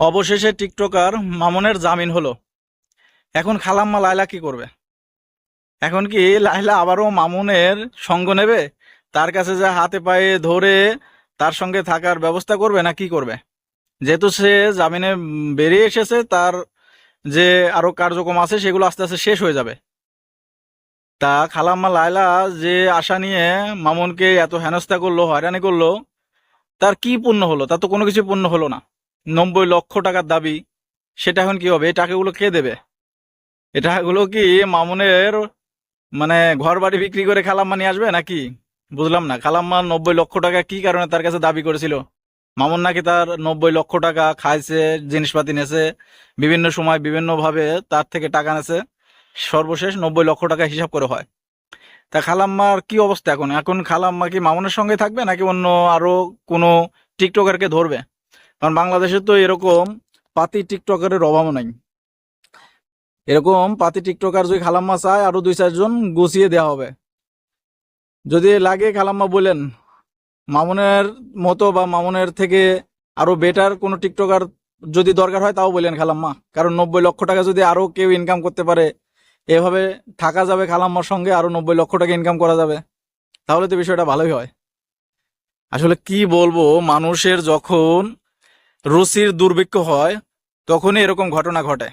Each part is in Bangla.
অবশেষে টিকটকার মামুনের জামিন হলো। এখন খালাম্মা লাইলা কি করবে? এখন কি লাইলা আবারও মামুনের সঙ্গ নেবে? তার কাছে যা হাতে পায়ে ধরে তার সঙ্গে থাকার ব্যবস্থা করবে না কি করবে? যেহেতু সে জামিনে বেরিয়ে এসেছে, তার যে আরও কার্যক্রম আছে, সেগুলো আস্তে আস্তে শেষ হয়ে যাবে। তা খালাম্মা লাইলা যে আশা নিয়ে মামুনকে এত হেনস্থা করল, হয়রানি করল, তার কি পূর্ণ হলো? তার তো কোনো কিছু পূর্ণ হলো না। নব্বই লক্ষ টাকার দাবি। সেটা এখন কি হবে? এই টাকাগুলো কে দেবে? এই টাকাগুলো কি মামুনের মানে ঘর বাড়ি বিক্রি করে খালাম্মা নিয়ে আসবে নাকি? বুঝলাম না। খালাম্মা নব্বই লক্ষ টাকা কি কারণে তার কাছে দাবি করেছিল? মামুন নাকি তার নব্বই লক্ষ টাকা খাইছে, জিনিসপাতি নেছে, বিভিন্ন সময় বিভিন্নভাবে তার থেকে টাকা নেছে। সর্বশেষ নব্বই লক্ষ টাকা হিসাব করে হয়। তা খালাম্মার কি অবস্থা এখন? এখন খালাম্মা কি মামুনের সঙ্গে থাকবে নাকি অন্য আরও কোনো টিকটকারকে ধরবে? কারণ বাংলাদেশে তো এরকম পাতি টিকটকারের অভাব নাই। এরকম পাতি টিকটকার যদি খালাম্মা চায়, আরও দুই চারজন গুছিয়ে দেওয়া হবে। যদি লাগে খালাম্মা বলেন, মামুনের মতো বা মামুনের থেকে আরও বেটার কোনো টিকটকার যদি দরকার হয়, তাও বলেন খালাম্মা। কারণ নব্বই লক্ষ টাকা যদি আরও কেউ ইনকাম করতে পারে, এভাবে থাকা যাবে খালাম্মার সঙ্গে, আরও নব্বই লক্ষ টাকা ইনকাম করা যাবে। তাহলে তো বিষয়টা ভালোই হয়। আসলে কি বলব, মানুষের যখন রুচির দুর্ভিক্ষ হয়, তখনই এরকম ঘটনা ঘটে।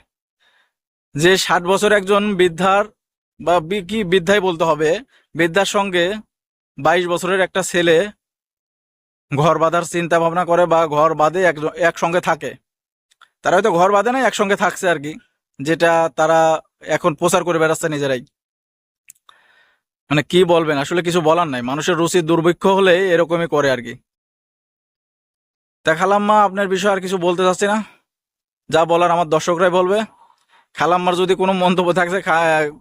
যে ষাট বছর একজন বৃদ্ধার বা কি বৃদ্ধাই বলতে হবে, বৃদ্ধার সঙ্গে বাইশ বছরের একটা ছেলে ঘর বাঁধার চিন্তা ভাবনা করে বা ঘর বাঁধে একসঙ্গে থাকে। তারা হয়তো ঘর বাঁধে না, একসঙ্গে থাকছে আর কি, যেটা তারা এখন প্রচার করে বেড়াচ্ছে নিজেরাই। মানে কি বলবেন? আসলে কিছু বলার নাই। মানুষের রুচির দুর্ভিক্ষ হলে এরকমই করে আর কি। তা খালাম্মা আপনার বিষয়ে আর কিছু বলতে চাচ্ছি না। যা বলার আমার দর্শকরাই বলবে। খালাম্মার যদি কোনো মন্তব্য থাকে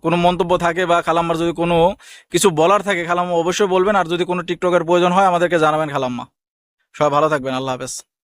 কোনো মন্তব্য থাকে বা খালাম্মার যদি কোনো কিছু বলার থাকে, খালাম্মা অবশ্যই বলবেন। আর যদি কোনো টিকটকের প্রয়োজন হয়, আমাদেরকে জানাবেন খালাম্মা। সবাই ভালো থাকবেন, আল্লাহ হাফেজ।